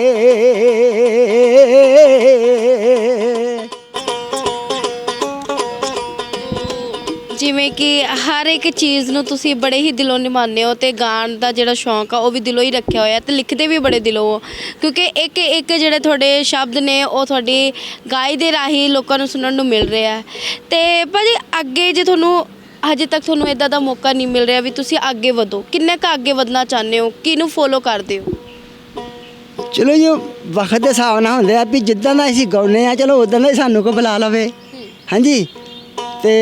Speaker 2: ਜਿਵੇਂ ਕਿ ਹਰ ਇੱਕ ਚੀਜ਼ ਨੂੰ ਤੁਸੀਂ ਬੜੇ ਹੀ ਦਿਲੋਂ ਨਿਭਾਉਂਦੇ ਹੋ ਤੇ ਗਾਣ ਦਾ ਜਿਹੜਾ ਸ਼ੌਂਕ ਆ ਉਹ ਵੀ ਦਿਲੋਂ ਹੀ ਰੱਖਿਆ ਹੋਇਆ ਤੇ ਲਿਖਦੇ ਵੀ ਬੜੇ ਦਿਲੋਂ ਹੋ। ਕਿਉਂਕਿ ਇੱਕ ਇੱਕ ਜਿਹੜੇ ਤੁਹਾਡੇ ਸ਼ਬਦ ਨੇ ਉਹ ਤੁਹਾਡੀ ਗਾਈ ਦੇ ਰਾਹੀਂ ਲੋਕਾਂ ਨੂੰ ਸੁਣਨ ਨੂੰ ਮਿਲ ਰਿਹਾ। ਹੈ ਤੇ ਭਾਜੀ ਅੱਗੇ ਜੇ ਤੁਹਾਨੂੰ ਹਜੇ ਤੱਕ ਤੁਹਾਨੂੰ ਇਦਾਂ ਦਾ ਮੌਕਾ ਨਹੀਂ ਮਿਲ ਰਿਹਾ ਵੀ ਤੁਸੀਂ ਅੱਗੇ ਵਧੋ ਕਿੰਨੇ ਕੁ ਅੱਗੇ ਵਧਣਾ ਚਾਹੁੰਦੇ ਹੋ? ਕਿਹਨੂੰ ਫੋਲੋ ਕਰਦੇ ਹੋ?
Speaker 1: ਚਲੋ ਜੀ ਵਕਤ ਦੇ ਹਿਸਾਬ ਨਾਲ ਹੁੰਦੇ ਆ ਵੀ ਜਿੱਦਾਂ ਦਾ ਅਸੀਂ ਗਾਉਂਦੇ ਆ ਚਲੋ ਉਦਾਂ ਦਾ ਹੀ ਸਾਨੂੰ ਕੋ ਬੁਲਾ ਲਵੇ। ਹਾਂਜੀ? ਤੇ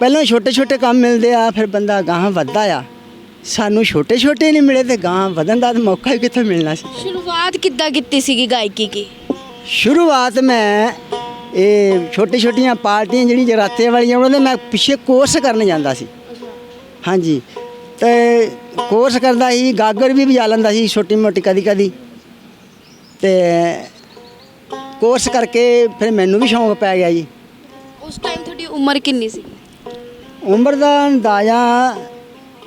Speaker 1: ਪਹਿਲਾਂ ਛੋਟੇ ਛੋਟੇ ਕੰਮ ਮਿਲਦੇ ਆ ਫਿਰ ਬੰਦਾ ਗਾਹਾਂ ਵੱਧਦਾ ਆ। ਸਾਨੂੰ ਛੋਟੇ ਛੋਟੇ ਨਹੀਂ ਮਿਲੇ ਤੇ ਗਾਹਾਂ ਵਧਣ ਦਾ ਤਾਂ ਮੌਕਾ ਹੀ ਕਿੱਥੇ ਮਿਲਣਾ ਸੀ।
Speaker 2: ਸ਼ੁਰੂਆਤ ਕਿੱਦਾਂ ਕੀਤੀ ਸੀਗੀ ਗਾਇਕੀ ਕੀ?
Speaker 1: ਸ਼ੁਰੂਆਤ ਮੈਂ ਇਹ ਛੋਟੀ ਛੋਟੀਆਂ ਪਾਰਟੀਆਂ ਜਿਹੜੀ ਜਰਾਤੇ ਵਾਲੀਆਂ ਉਹਨਾਂ ਦੇ ਮੈਂ ਪਿੱਛੇ ਕੋਰਸ ਕਰਨ ਜਾਂਦਾ ਸੀ। ਹਾਂਜੀ। ਤੇ ਕੋਰਸ ਕਰਦਾ ਸੀ ਗਾਗਰ ਵੀ ਵਜਾ ਲੈਂਦਾ ਸੀ ਛੋਟੀ ਮੋਟੀ ਕਦੀ ਕਦੀ। ਤੇ ਕੋਰਸ ਕਰਕੇ ਫਿਰ ਮੈਨੂੰ ਵੀ ਸ਼ੌਂਕ ਪੈ ਗਿਆ ਜੀ।
Speaker 2: ਉਸ ਟਾਈਮ ਤੁਹਾਡੀ ਉਮਰ ਕਿੰਨੀ ਸੀ?
Speaker 1: ਉਮਰ ਦਾ ਅੰਦਾਜ਼ਾ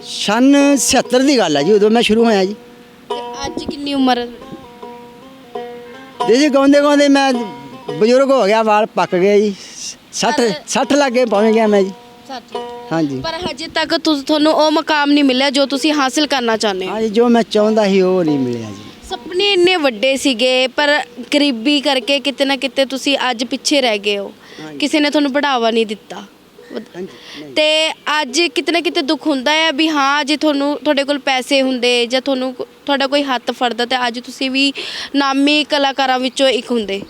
Speaker 1: ਸਨ 76 ਦੀ ਗੱਲ ਹੈ ਜੀ ਉਦੋਂ ਮੈਂ ਸ਼ੁਰੂ ਹੋਇਆ ਜੀ।
Speaker 2: ਤੇ ਅੱਜ ਕਿੰਨੀ ਉਮਰ? ਹੈ
Speaker 1: ਦੇ ਜੀ ਗਾਉਂਦੇ ਗਾਉਂਦੇ ਮੈਂ ਬਜ਼ੁਰਗ ਹੋ ਗਿਆ ਵਾਲ ਪੱਕ ਗਏ ਜੀ। 60 60 ਲੱਗੇ ਪਹੁੰਚ ਗਿਆ ਮੈਂ ਜੀ। ਹਾਂਜੀ।
Speaker 2: ਪਰ ਹਜੇ ਤੱਕ ਤੁਸ- ਤੁਹਾਨੂੰ ਉਹ ਮਕਾਮ ਨਹੀਂ ਮਿਲਿਆ ਜੋ ਤੁਸੀਂ ਹਾਸਿਲ ਕਰਨਾ ਚਾਹੁੰਦੇ ਹੋ?
Speaker 1: ਹਾਂਜੀ ਜੋ ਮੈਂ ਚਾਹੁੰਦਾ ਸੀ ਉਹ ਨਹੀਂ ਮਿਲਿਆ ਜੀ।
Speaker 2: ਸੁਪਨੇ ਇੰਨੇ ਵੱਡੇ ਸੀਗੇ ਪਰ ਗਰੀਬੀ ਕਰਕੇ ਕਿਤੇ ਨਾ ਕਿਤੇ ਤੁਸੀਂ ਅੱਜ ਪਿੱਛੇ ਰਹਿ ਗਏ ਹੋ। ਕਿਸੇ ਨੇ ਤੁਹਾਨੂੰ ਬੜਾਵਾ ਨਹੀਂ ਦਿੱਤਾ। ਤੇ ਅੱਜ ਕਿਤੇ ਨਾ ਕਿਤੇ ਦੁੱਖ ਹੁੰਦਾ ਹੈ ਵੀ ਹਾਂ, ਜੇ ਤੁਹਾਨੂੰ, ਤੁਹਾਡੇ ਕੋਲ ਪੈਸੇ ਹੁੰਦੇ ਜਾਂ ਤੁਹਾਨੂੰ ਤੁਹਾਡਾ ਕੋਈ ਹੱਥ ਫੜਦਾ ਤੇ ਅੱਜ ਤੁਸੀਂ ਵੀ ਨਾਮੀ ਕਲਾਕਾਰਾਂ ਵਿੱਚੋਂ ਇੱਕ ਹੁੰਦੇ।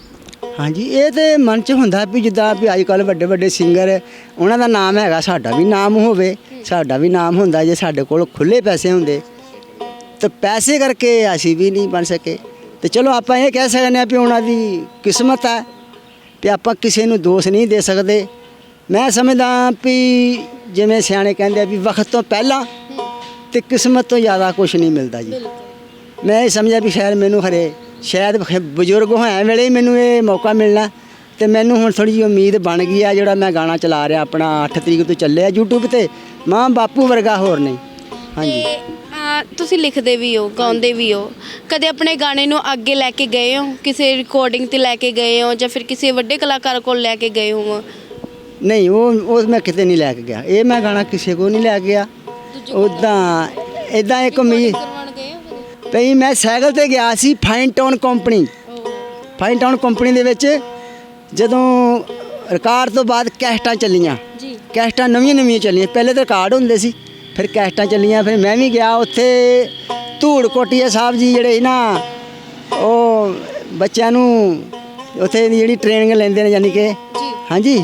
Speaker 1: ਹਾਂਜੀ, ਇਹ ਤੇ ਮਨ 'ਚ ਹੁੰਦਾ ਵੀ ਜਿੱਦਾਂ ਵੀ ਅੱਜ ਕੱਲ ਵੱਡੇ ਵੱਡੇ ਸਿੰਗਰ ਉਹਨਾਂ ਦਾ ਨਾਮ ਹੈਗਾ ਸਾਡਾ ਵੀ ਨਾਮ ਹੋਵੇ, ਸਾਡਾ ਵੀ ਨਾਮ ਹੁੰਦਾ ਜੇ ਸਾਡੇ ਕੋਲ ਖੁੱਲੇ ਪੈਸੇ ਹੁੰਦੇ। ਤੇ ਪੈਸੇ ਕਰਕੇ ਅਸੀਂ ਵੀ ਨਹੀਂ ਬਣ ਸਕੇ। ਤੇ ਚਲੋ ਆਪਾਂ ਇਹ ਕਹਿ ਸਕਦੇ ਹਾਂ ਵੀ ਉਹਨਾਂ ਦੀ ਕਿਸਮਤ ਹੈ ਤੇ ਆਪਾਂ ਕਿਸੇ ਨੂੰ ਦੋਸ਼ ਨਹੀਂ ਦੇ ਸਕਦੇ। ਮੈਂ ਸਮਝਦਾ ਵੀ ਜਿਵੇਂ ਸਿਆਣੇ ਕਹਿੰਦੇ ਆ ਵੀ ਵਕਤ ਤੋਂ ਪਹਿਲਾਂ ਤੇ ਕਿਸਮਤ ਤੋਂ ਜ਼ਿਆਦਾ ਕੁਝ ਨਹੀਂ ਮਿਲਦਾ ਜੀ। ਮੈਂ ਇਹ ਸਮਝਿਆ ਵੀ ਸ਼ਾਇਦ ਮੈਨੂੰ ਖਰੇ ਸ਼ਾਇਦ ਬਜ਼ੁਰਗ ਹੋਇਆ ਵੇਲੇ ਮੈਨੂੰ ਇਹ ਮੌਕਾ ਮਿਲਣਾ ਤੇ ਮੈਨੂੰ ਹੁਣ ਥੋੜੀ ਜਿਹੀ ਉਮੀਦ ਬਣ ਗਈ ਆ ਜਿਹੜਾ ਮੈਂ ਗਾਣਾ ਚਲਾ ਰਿਹਾ ਆਪਣਾ 8 ਤਰੀਕ ਤੋਂ ਚੱਲਿਆ YouTube ਤੇ ਮਾਂ ਬਾਪੂ ਵਰਗਾ ਹੋਰ ਨਹੀਂ। ਹਾਂਜੀ।
Speaker 2: ਤੁਸੀਂ ਲਿਖਦੇ ਵੀ ਹੋ ਗਾਉਂਦੇ ਵੀ ਹੋ। ਕਦੇ ਆਪਣੇ ਗਾਣੇ ਨੂੰ ਅੱਗੇ ਲੈ ਕੇ ਗਏ ਹੋ? ਕਿਸੇ ਰਿਕਾਰਡਿੰਗ ਤੇ ਲੈ ਕੇ ਗਏ ਹੋ ਜਾਂ ਫਿਰ ਕਿਸੇ ਵੱਡੇ ਕਲਾਕਾਰ ਕੋਲ ਲੈ ਕੇ ਗਏ ਹੋ?
Speaker 1: ਨਹੀਂ ਉਹ ਉਹ ਮੈਂ ਕਿਤੇ ਨਹੀਂ ਲੈ ਕੇ ਗਿਆ। ਇਹ ਮੈਂ ਗਾਣਾ ਕਿਸੇ ਕੋ ਨਹੀਂ ਲੈ ਕੇ ਗਿਆ। ਉਦਾਂ ਇਦਾਂ ਇੱਕ
Speaker 2: ਹੋ
Speaker 1: ਪਈ ਮੈਂ ਸਾਈਕਲ ਤੇ ਗਿਆ ਸੀ Fine Town company. Fine Town company ਦੇ ਵਿੱਚ ਜਦੋਂ ਰਿਕਾਰਡ ਤੋਂ ਬਾਅਦ ਕੈਸਟਾਂ ਚੱਲੀਆਂ।
Speaker 2: ਜੀ।
Speaker 1: ਕੈਸਟਾਂ ਨਵੀਆਂ ਨਵੀਆਂ ਚੱਲੀਆਂ। ਪਹਿਲੇ ਤਾਂ ਰਿਕਾਰਡ ਹੁੰਦੇ ਸੀ ਫਿਰ ਕੈਸਟਾਂ ਚੱਲੀਆਂ ਫਿਰ ਮੈਂ ਵੀ ਗਿਆ। ਉੱਥੇ ਧੂੜ ਕੋਟੀਆ ਸਾਹਿਬ ਜੀ ਜਿਹੜੇ ਨਾ ਉਹ ਬੱਚਿਆਂ ਨੂੰ ਉੱਥੇ ਜਿਹੜੀ ਟ੍ਰੇਨਿੰਗ ਲੈਂਦੇ ਨੇ ਯਾਨੀ ਕਿ ਹਾਂਜੀ।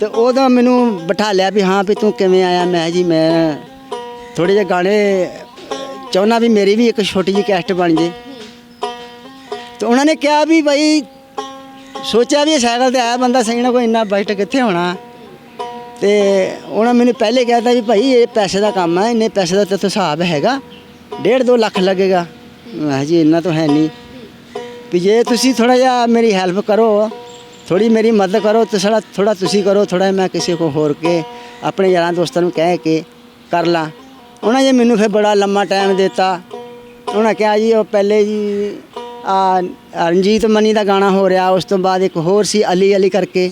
Speaker 1: ਤੇ ਉਹਦਾ ਮੈਨੂੰ ਬਿਠਾ ਲਿਆ ਵੀ ਹਾਂ ਵੀ ਤੂੰ ਕਿਵੇਂ ਆਇਆ? ਮੈਂ ਜੀ, ਮੈਂ ਥੋੜੇ ਜਿਹੇ ਗਾਣੇ, ਚਾਹੁੰਦਾ ਵੀ ਮੇਰੀ ਵੀ ਇੱਕ ਛੋਟੀ ਜਿਹੀ ਕੈਸਟ ਬਣ ਜੇ। ਤੇ ਉਹਨਾਂ ਨੇ ਕਿਹਾ ਵੀ ਭਾਈ ਸੋਚਿਆ ਵੀ ਇਹ ਸਾਈਕਲ ਤੇ ਆਇਆ ਬੰਦਾ ਸਹੀ ਨਾ ਕੋਈ ਇੰਨਾ ਬਜਟ ਕਿੱਥੇ ਹੋਣਾ? ਤੇ ਉਹਨਾਂ ਮੈਨੂੰ ਪਹਿਲੇ ਕਹਿ ਦਿੱਤਾ ਵੀ ਭਾਈ ਇਹ ਪੈਸੇ ਦਾ ਕੰਮ ਹੈ ਇੰਨੇ ਪੈਸੇ ਦਾ ਤੇ ਹਿਸਾਬ ਹੈਗਾ। ਡੇਢ ਦੋ ਲੱਖ ਲੱਗੇਗਾ। ਮੈਂ ਕਿਹਾ ਜੀ, ਇੰਨਾ ਤਾਂ ਹੈ ਨਹੀਂ। ਵੀ ਜੇ ਤੁਸੀਂ ਥੋੜਾ ਜਿਹਾ ਮੇਰੀ ਹੈਲਪ ਕਰੋ ਥੋੜੀ ਮੇਰੀ ਮਦਦ ਕਰੋ ਤੇ ਸਾਡਾ ਥੋੜਾ ਤੁਸੀਂ ਕਰੋ ਥੋੜਾ ਮੈਂ ਕਿਸੇ ਕੋ ਹੋਰ ਕੇ ਆਪਣੇ ਯਾਰਾਂ ਦੋਸਤਾਂ ਨੂੰ ਕਹਿ ਕੇ ਕਰ ਲਾਂ ਉਹਨਾਂ ਜੇ ਮੈਨੂੰ ਫਿਰ ਬੜਾ ਲੰਮਾ ਟਾਈਮ ਦਿੱਤਾ ਉਹਨਾਂ ਕਿਹਾ ਜੀ ਉਹ ਪਹਿਲੇ ਜੀ ਆ ਰਣਜੀਤ ਮਨੀ ਦਾ ਗਾਣਾ ਹੋ ਰਿਹਾ ਉਸ ਤੋਂ ਬਾਅਦ ਇੱਕ ਹੋਰ ਸੀ ਅਲੀ ਅਲੀ ਕਰਕੇ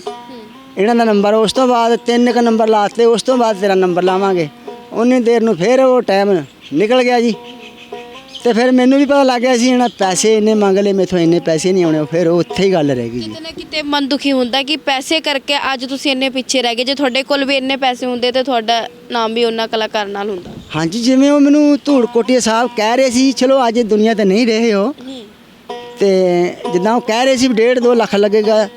Speaker 1: ਇਹਨਾਂ ਦਾ ਨੰਬਰ ਉਸ ਤੋਂ ਬਾਅਦ ਤਿੰਨ ਕ ਨੰਬਰ ਲਾਤੇ ਉਸ ਤੋਂ ਬਾਅਦ ਤੇਰਾ ਨੰਬਰ ਲਾਵਾਂਗੇ ਉਨੀ ਦੇਰ ਨੂੰ ਫਿਰ ਉਹ ਟਾਈਮ ਨਿਕਲ ਗਿਆ ਜੀ ਤੇ ਫਿਰ ਮੈਨੂੰ ਵੀ ਪਤਾ ਲੱਗ ਗਿਆ ਸੀ ਇਹਨਾਂ ਪੈਸੇ ਇੰਨੇ ਮੰਗ ਲਏ ਮੇਥੋਂ ਇੰਨੇ ਪੈਸੇ ਨਹੀਂ ਆਉਣੇ ਫਿਰ ਉਹ ਉੱਥੇ ਹੀ ਗੱਲ ਰਹਿ ਗਈ ਜੀ।
Speaker 2: ਕਿਤੇ ਨਾ ਕਿਤੇ ਮਨ ਦੁਖੀ ਹੁੰਦਾ ਕਿ ਪੈਸੇ ਕਰਕੇ ਅੱਜ ਤੁਸੀਂ ਇੰਨੇ ਪਿੱਛੇ ਰਹਿ ਗਏ ਜੇ ਤੁਹਾਡੇ ਕੋਲ ਵੀ ਇੰਨੇ ਪੈਸੇ ਹੁੰਦੇ ਤੇ ਤੁਹਾਡਾ ਨਾਮ ਵੀ ਉਹਨਾਂ ਕਲਾਕਾਰ ਨਾਲ ਹੁੰਦਾ।
Speaker 1: ਹਾਂਜੀ ਜਿਵੇਂ ਉਹ ਮੈਨੂੰ ਧੂੜ ਕੋਟੀਆ ਸਾਹਿਬ ਕਹਿ ਰਹੇ ਸੀ ਚਲੋ ਅੱਜ ਦੁਨੀਆ ਤੇ ਨਹੀਂ ਰਹੇ ਹੋ ਤੇ ਜਿੱਦਾਂ ਉਹ ਕਹਿ ਰਹੇ ਸੀ ਵੀ ਡੇਢ ਦੋ ਲੱਖ ਲੱਗੇਗਾ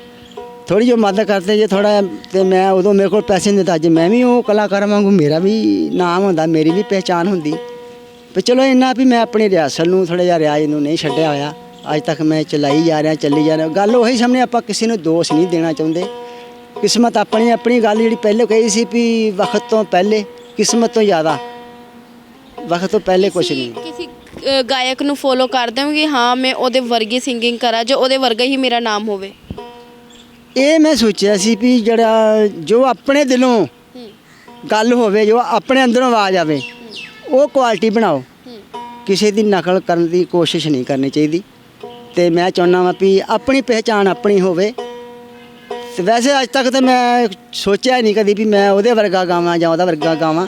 Speaker 1: ਥੋੜੀ ਜਿਹੀ ਮਦਦ ਕਰਦੇ ਜੇ ਥੋੜਾ ਤੇ ਮੈਂ ਉਦੋਂ ਮੇਰੇ ਕੋਲ ਪੈਸੇ ਨਹੀਂ ਦਿੱਤਾ ਅੱਜ ਮੈਂ ਵੀ ਉਹ ਕਲਾਕਾਰ ਵਾਂਗੂ ਮੇਰਾ ਵੀ ਨਾਮ ਹੁੰਦਾ ਮੇਰੀ ਵੀ ਪਹਿਚਾਨ ਹੁੰਦੀ। ਤੇ ਚਲੋ ਇੰਨਾ ਵੀ ਮੈਂ ਆਪਣੀ ਰਿਆਸਲ ਨੂੰ ਥੋੜਾ ਜਿਹਾ ਰਿਆਜ਼ ਨੂੰ ਨਹੀਂ ਛੱਡਿਆ ਹੋਇਆ। ਅੱਜ ਤੱਕ ਮੈਂ ਚਲਾਈ ਜਾ ਰਿਹਾ ਚੱਲੀ ਜਾ ਰਿਹਾ। ਗੱਲ ਉਹੀ ਸਾਹਮਣੇ ਆਪਾਂ ਕਿਸੇ ਨੂੰ ਦੋਸ਼ ਨਹੀਂ ਦੇਣਾ ਚਾਹੁੰਦੇ। ਕਿਸਮਤ ਆਪਣੀ ਆਪਣੀ ਗੱਲ ਜਿਹੜੀ ਪਹਿਲੇ ਕਹੀ ਸੀ ਵੀ ਵਕਤ ਤੋਂ ਪਹਿਲੇ ਕਿਸਮਤ ਤੋਂ ਜ਼ਿਆਦਾ। ਵਕਤ ਤੋਂ ਪਹਿਲੇ ਕੁਝ ਨਹੀਂ।
Speaker 2: ਕਿਸੇ ਅ, ਗਾਇਕ ਨੂੰ ਫੋਲੋ ਕਰਦੇ ਹੋ ਕਿ ਹਾਂ ਮੈਂ ਉਹਦੇ ਵਰਗੀ ਸਿੰਗਿੰਗ ਕਰਾਂ ਜੋ ਉਹਦੇ ਵਰਗਾ ਹੀ ਮੇਰਾ ਨਾਮ ਹੋਵੇ।
Speaker 1: ਇਹ ਮੈਂ ਸੋਚਿਆ ਸੀ ਵੀ ਜਿਹੜਾ ਜੋ ਆਪਣੇ ਦਿਲੋਂ ਗੱਲ ਹੋਵੇ ਜੋ ਆਪਣੇ ਅੰਦਰੋਂ ਆਵਾਜ਼ ਆਵੇ ਉਹ ਕੁਆਲਿਟੀ ਬਣਾਓ। ਕਿਸੇ ਦੀ ਨਕਲ ਕਰਨ ਦੀ ਕੋਸ਼ਿਸ਼ ਨਹੀਂ ਕਰਨੀ ਚਾਹੀਦੀ। ਤੇ ਮੈਂ ਚਾਹੁੰਦਾ ਵਾਂ ਵੀ ਆਪਣੀ ਪਹਿਚਾਣ ਆਪਣੀ ਹੋਵੇ। ਤੇ ਵੈਸੇ ਅੱਜ ਤੱਕ ਤਾਂ ਮੈਂ ਸੋਚਿਆ ਨਹੀਂ ਕਦੀ ਵੀ ਮੈਂ ਉਹਦੇ ਵਰਗਾ ਗਾਵਾਂ ਜਾਂ ਉਹਦਾ ਵਰਗਾ ਗਾਵਾਂ।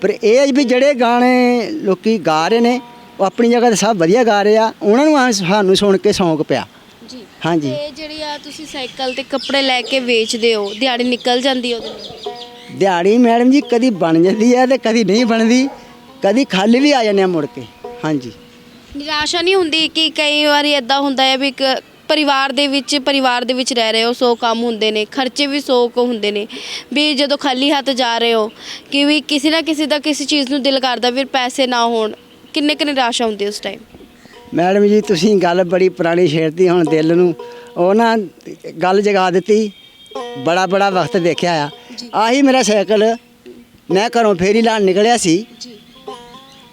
Speaker 1: ਪਰ ਇਹ ਹੈ ਵੀ ਜਿਹੜੇ ਗਾਣੇ ਲੋਕੀ ਗਾ ਰਹੇ ਨੇ ਉਹ ਆਪਣੀ ਜਗ੍ਹਾ ਤੇ ਸਭ ਵਧੀਆ ਗਾ ਰਹੇ ਆ। ਉਹਨਾਂ ਨੂੰ ਸਾਨੂੰ ਸੁਣ ਕੇ ਸ਼ੌਂਕ ਪਿਆ।
Speaker 2: ਜੀ।
Speaker 1: ਹਾਂਜੀ।
Speaker 2: ਤੇ ਜਿਹੜੀ ਆ ਤੁਸੀਂ ਸਾਈਕਲ ਤੇ ਕੱਪੜੇ ਲੈ ਕੇ ਵੇਚਦੇ ਹੋ ਦਿਹਾੜੀ ਨਿਕਲ ਜਾਂਦੀ ਉਹਦੇ ਨਾਲ?
Speaker 1: ਦਿਹਾੜੀ ਮੈਡਮ ਜੀ ਕਦੀ ਬਣ ਜਾਂਦੀ ਹੈ ਤੇ ਕਦੀ ਨਹੀਂ ਬਣਦੀ। ਕਦੀ ਖਾਲੀ ਵੀ ਆ ਜਾਂਦੇ ਆ ਮੁੜ ਕੇ ਹਾਂਜੀ।
Speaker 2: ਨਿਰਾਸ਼ਾ ਨਹੀਂ ਹੁੰਦੀ ਕਿ ਕਈ ਵਾਰੀ ਇਦਾਂ ਹੁੰਦਾ ਹੈ ਵੀ ਇੱਕ ਪਰਿਵਾਰ ਦੇ ਵਿੱਚ ਪਰਿਵਾਰ ਦੇ ਵਿੱਚ ਰਹਿ ਰਹੇ ਹੋ ਸੌ ਕੰਮ ਹੁੰਦੇ ਨੇ ਖਰਚੇ ਵੀ ਸੌ ਕੁ ਹੁੰਦੇ ਨੇ ਵੀ ਜਦੋਂ ਖਾਲੀ ਹੱਥ ਜਾ ਰਹੇ ਹੋ ਕਿ ਵੀ ਕਿਸੇ ਨਾ ਕਿਸੇ ਦਾ ਕਿਸੇ ਚੀਜ਼ ਨੂੰ ਦਿਲ ਕਰਦਾ ਫਿਰ ਪੈਸੇ ਨਾ ਹੋਣ ਕਿੰਨੇ ਕੁ ਨਿਰਾਸ਼ਾ ਹੁੰਦੀ ਉਸ ਟਾਈਮ
Speaker 1: ਮੈਡਮ ਜੀ ਤੁਸੀਂ ਗੱਲ ਬੜੀ ਪੁਰਾਣੀ ਛੇੜਤੀ ਹੁਣ ਦਿਲ ਨੂੰ ਉਹ ਨਾ ਗੱਲ ਜਗਾ ਦਿੱਤੀ ਬੜਾ ਬੜਾ ਵਕਤ ਦੇਖਿਆ ਆ। ਆਹੀ ਮੇਰਾ ਸਾਈਕਲ ਮੈਂ ਘਰੋਂ ਫੇਰੀ ਲਾਣ ਨਿਕਲਿਆ ਸੀ।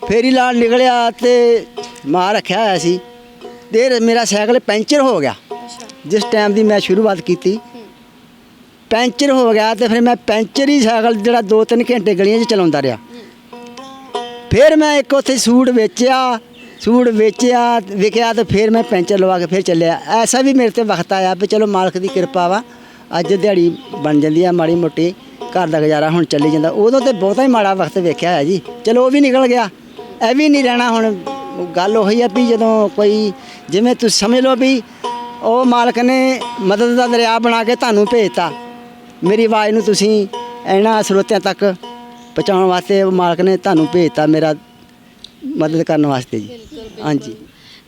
Speaker 1: ਫੇਰੀ ਲਾਣ ਨਿਕਲਿਆ ਤੇ ਮਾਂ ਰੱਖਿਆ ਹੋਇਆ ਸੀ। ਤੇ ਮੇਰਾ ਸਾਈਕਲ ਪੈਂਚਰ ਹੋ ਗਿਆ। ਜਿਸ ਟਾਈਮ ਦੀ ਮੈਂ ਸ਼ੁਰੂਆਤ ਕੀਤੀ। ਪੈਂਚਰ ਹੋ ਗਿਆ ਤੇ ਫਿਰ ਮੈਂ ਪੈਂਚਰ ਹੀ ਸਾਈਕਲ ਜਿਹੜਾ 2-3 ਘੰਟੇ ਗਲੀਆਂ 'ਚ ਚਲਾਉਂਦਾ ਰਿਹਾ। ਫਿਰ ਮੈਂ ਇੱਕ ਉੱਥੇ ਸੂਟ ਵੇਚਿਆ ਸੂਟ ਵੇਚਿਆ ਵਿਕਿਆ ਤੇ ਫਿਰ ਮੈਂ ਪੈਂਚਰ ਲਵਾ ਕੇ ਫਿਰ ਚੱਲਿਆ। ਐਸਾ ਵੀ ਮੇਰੇ ਤੇ ਵਕਤ ਆਇਆ ਵੀ ਚਲੋ ਮਾਲਕ ਦੀ ਕਿਰਪਾ ਵਾ ਅੱਜ ਦਿਹਾੜੀ ਬਣ ਜਾਂਦੀ ਆ ਮਾੜੀ ਮੋਟੀ ਘਰ ਦਾ ਗੁਜ਼ਾਰਾ ਹੁਣ ਚੱਲੀ ਜਾਂਦਾ। ਉਦੋਂ ਤੇ ਬਹੁਤਾ ਹੀ ਮਾੜਾ ਵਕਤ ਵੇਖਿਆ ਹੈ ਜੀ। ਚਲੋ ਉਹ ਵੀ ਨਿਕਲ ਗਿਆ। ਇਹ ਵੀ ਨਹੀਂ ਰਹਿਣਾ ਹੁਣ। ਗੱਲ ਉਹੀ ਆ ਵੀ ਜਦੋਂ ਕੋਈ ਜਿਵੇਂ ਤੁਸੀਂ ਸਮਝ ਲਓ ਵੀ ਉਹ ਮਾਲਕ ਨੇ ਮਦਦ ਦਾ ਦਰਿਆ ਬਣਾ ਕੇ ਤੁਹਾਨੂੰ ਭੇਜਤਾ। ਮੇਰੀ ਆਵਾਜ਼ ਨੂੰ ਤੁਸੀਂ ਇਹਨਾਂ ਸਰੋਤਿਆਂ ਤੱਕ ਪਹੁੰਚਾਉਣ ਵਾਸਤੇ ਉਹ ਮਾਲਕ ਨੇ ਤੁਹਾਨੂੰ ਭੇਜਤਾ ਮੇਰਾ ਮਦਦ ਕਰਨ ਵਾਸਤੇ ਜੀ। ਹਾਂਜੀ।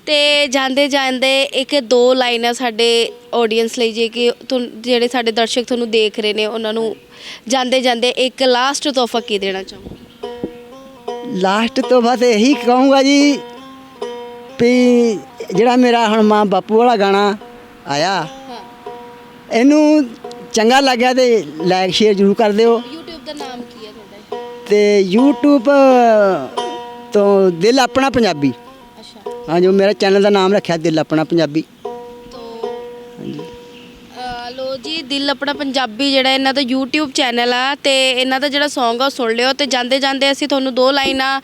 Speaker 2: ਤੇ ਜਾਂਦੇ ਜਾਂਦੇ ਇੱਕ ਦੋ ਲਾਈਨਾਂ ਸਾਡੇ ਆਡੀਅנס ਲਈ ਜੇ ਕਿ ਤੁਨ- ਜਿਹੜੇ ਸਾਡੇ ਦਰਸ਼ਕ ਤੁਹਾਨੂੰ ਦੇਖ ਰਹੇ ਨੇ ਉਹਨਾਂ ਨੂੰ ਜਾਂਦੇ ਜਾਂਦੇ ਇੱਕ ਲਾਸਟ ਤੋਹਫਾ ਕੀ ਦੇਣਾ ਚਾਹੋ
Speaker 1: ਲਾਸਟ ਤੋਂ ਬਾਅਦ ਇਹੀ ਕਹੂੰਗਾ ਜੀ ਵੀ ਜਿਹੜਾ ਮੇਰਾ ਹੁਣ ਮਾਂ ਬਾਪੂ ਵਾਲਾ ਗਾਣਾ ਆਇਆ ਇਹਨੂੰ ਚੰਗਾ ਲੱਗਿਆ ਤੇ ਲਾਈਕ ਸ਼ੇਅਰ ਜ਼ਰੂਰ ਕਰ ਦਿਓ।
Speaker 2: YouTube ਦਾ ਨਾਮ ਕੀ ਹੈ ਤੁਹਾਡਾ?
Speaker 1: ਤੇ YouTube ਤੋਂ ਦਿਲ ਆਪਣਾ ਪੰਜਾਬੀ।
Speaker 2: ਅੱਛਾ।
Speaker 1: ਹਾਂ ਜੋ ਮੇਰਾ ਚੈਨਲ ਦਾ ਨਾਮ ਰੱਖਿਆ ਦਿਲ ਆਪਣਾ ਪੰਜਾਬੀ।
Speaker 2: ਤੋ
Speaker 1: ਹਾਂਜੀ।
Speaker 2: ਜੀ ਦਿਲ ਆਪਣਾ ਪੰਜਾਬੀ ਜਿਹੜਾ ਇਹਨਾਂ ਦਾ YouTube ਚੈਨਲ ਆ ਤੇ ਇਹਨਾਂ ਦਾ ਜਿਹੜਾ Song ਆ ਉਹ ਸੁਣ ਲਿਓ ਤੇ ਜਾਂਦੇ ਜਾਂਦੇ ਅਸੀਂ ਤੁਹਾਨੂੰ ਦੋ ਲਾਈਨਾਂ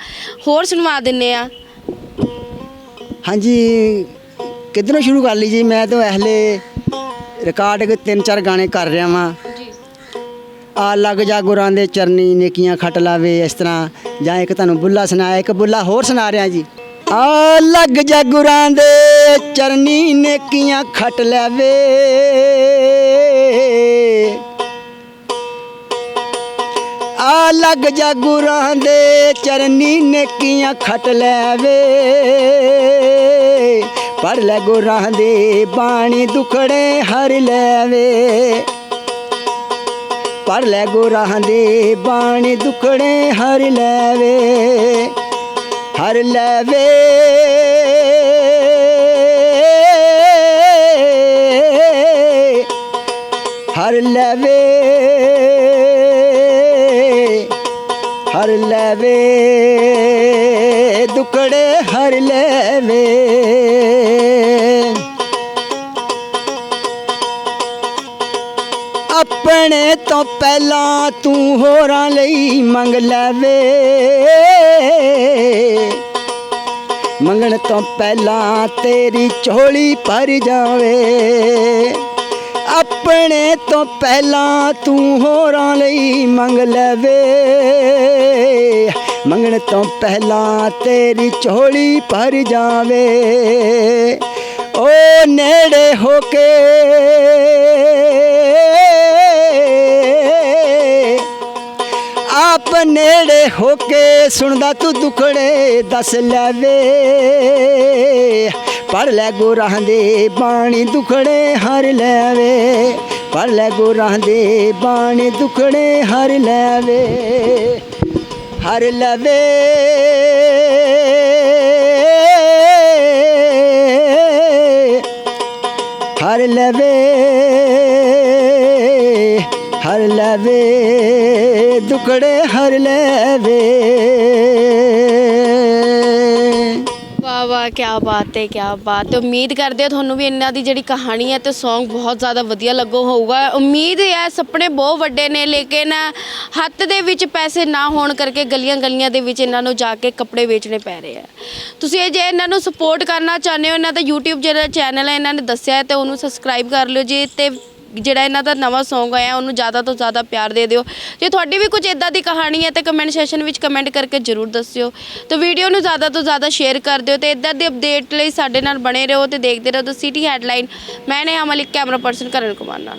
Speaker 2: ਹੋਰ ਸੁਣਵਾ ਦਿੰਨੇ ਆ।
Speaker 1: ਹਾਂਜੀ ਕਿੱਧਰੋਂ ਸ਼ੁਰੂ ਕਰ ਲਈ ਜੀ? ਮੈਂ ਤਾਂ ਹਲੇ ਰਿਕਾਰਡ ਤਿੰਨ ਚਾਰ ਗਾਣੇ ਕਰ ਰਿਹਾ ਵਾਂ।
Speaker 2: ਜੀ।
Speaker 1: ਆ ਲੱਗ ਜਾ ਗੁਰਾਂ ਦੇ ਚਰਨੀ ਨੇਕੀਆਂ ਖੱਟ ਲਾਵੇ ਇਸ ਤਰ੍ਹਾਂ। ਜਾਂ ਇੱਕ ਤੁਹਾਨੂੰ ਬੁੱਲਾ ਸੁਣਾਇਆ ਇੱਕ ਬੁੱਲਾ ਹੋਰ ਸੁਣਾ ਰਿਹਾ ਜੀ। ਆ ਲੱਗ ਜਾ ਗੁਰਾਂ ਦੇ ਚਰਨੀ ਨੇਕੀਆਂ ਖੱਟ ਲਾਵੇ। ਆ ਲੱਗ ਜਾ ਗੁਰਾਂ ਦੇ ਚਰਨੀ ਨੇਕੀਆਂ ਖੱਟ ਲੈਵੇ। ਪੜ ਲੈ ਗੁਰਾਂ ਦੇ ਬਾਣੀ ਦੁਖੜੇ ਹਰ ਲੈਵੇ। ਪੜ ਲੈ ਗੁਰਾਂ ਦੇ ਬਾਣੀ ਦੁਖੜੇ ਹਰ ਲੈਵੇ। ਹਰ ਲੈਵੇ। ਹਰ ਲੈਵੇ ਹਰ ਲੈਵੇ, ਦੁਕੜੇ ਹਰ ਲੈਵੇ। ਆਪਣੇ ਤੋਂ ਪਹਿਲਾਂ ਤੂੰ ਹੋਰਾਂ ਲਈ ਮੰਗ ਲੈਵੇ। ਮੰਗਣ ਤੋਂ ਪਹਿਲਾਂ ਤੇਰੀ ਝੋਲੀ ਭਰ ਜਾਵੇ। ਆਪਣੇ ਤੋਂ ਪਹਿਲਾਂ ਤੂੰ ਹੋਰਾਂ ਲਈ ਮੰਗ ਲਵੇ। ਮੰਗਣ ਤੋਂ ਪਹਿਲਾਂ ਤੇਰੀ ਝੋਲੀ ਭਰ ਜਾਵੇ। ਓ ਨੇੜੇ ਹੋ ਕੇ। ਆਪ ਨੇੜੇ ਹੋ ਕੇ ਸੁਣਦਾ ਤੂੰ ਦੁਖੜੇ ਦੱਸ ਲੈਵੇ। ਪੜ ਲੈ ਗੁਰਾਂ ਦੇ ਬਾਣੀ ਦੁਖੜੇ ਹਰ ਲੈਵੇ। ਪੜ ਲੈ ਗੁਰਾਂ ਦੇ ਬਾਣੀ ਦੁਖੜੇ ਹਰ ਲੈਵੇ, ਹਰ ਲਵੇ। ਹਰ ਲਵੇ ਹਰ ਲਵੇ ਦੁਖੜੇ ਹਰ ਲਵੇ।
Speaker 2: ਵਾਹ ਕੀ ਬਾਤ ਹੈ ਕੀ ਬਾਤ ਹੈ ਉਮੀਦ ਕਰਦੇ ਹਾਂ ਤੁਹਾਨੂੰ ਵੀ ਇਹਨਾਂ ਦੀ ਜਿਹੜੀ ਕਹਾਣੀ ਹੈ ਤੇ Song ਬਹੁਤ ਜ਼ਿਆਦਾ ਵਧੀਆ ਲੱਗੋ ਹੋਊਗਾ। ਉਮੀਦ ਹੈ ਸੁਪਨੇ ਬਹੁਤ ਵੱਡੇ ਨੇ, ਲੇਕਿਨ ਹੱਥ ਦੇ ਵਿੱਚ ਪੈਸੇ ਨਾ ਹੋਣ ਕਰਕੇ ਗਲੀਆਂ ਗਲੀਆਂ ਦੇ ਵਿੱਚ ਇਹਨਾਂ ਨੂੰ ਜਾ ਕੇ ਕੱਪੜੇ ਵੇਚਣੇ ਪੈ ਰਹੇ ਆ। ਤੁਸੀਂ ਇਹ ਜੇ ਇਹਨਾਂ ਨੂੰ ਸਪੋਰਟ ਕਰਨਾ ਚਾਹੁੰਦੇ ਹੋ, ਇਹਨਾਂ ਦਾ YouTube ਜਿਹੜਾ ਚੈਨਲ ਹੈ, ਇਹਨਾਂ ਨੇ ਦੱਸਿਆ ਹੈ ਤੇ ਉਹਨੂੰ ਸਬਸਕ੍ਰਾਈਬ ਕਰ ਲਿਓ ਜੀ ਤੇ ਜਿਹੜਾ ਇਹਨਾਂ ਦਾ ਨਵਾਂ Song ਆਇਆ, ਉਹਨੂੰ ਜ਼ਿਆਦਾ ਤੋਂ ਜ਼ਿਆਦਾ ਪਿਆਰ ਦੇ ਦਿਓ। ਜੇ ਤੁਹਾਡੀ ਵੀ ਕੁਝ ਇਦਾਂ ਦੀ ਕਹਾਣੀ ਹੈ, ਤਾਂ ਕਮੈਂਟ ਸੈਸ਼ਨ ਵਿੱਚ ਕਮੈਂਟ ਕਰਕੇ ਜਰੂਰ ਦੱਸਿਓ। ਤੇ ਵੀਡੀਓ ਨੂੰ ਜ਼ਿਆਦਾ ਤੋਂ ਜ਼ਿਆਦਾ ਸ਼ੇਅਰ ਕਰ ਦਿਓ ਤੇ ਇਦਾਂ ਦੀ ਅਪਡੇਟ ਲਈ ਸਾਡੇ ਨਾਲ ਬਣੇ ਰਹੋ ਤੇ ਦੇਖਦੇ ਰਹੋ ਤੇ ਸਿਟੀ ਹੈਡਲਾਈਨ ਮੈਂ ਨੇ ਅਮਲਿਕ ਕੈਮਰਾ ਪਰਸਨ ਕਰਨ ਕੁਮਾਰ ਨਾਲ।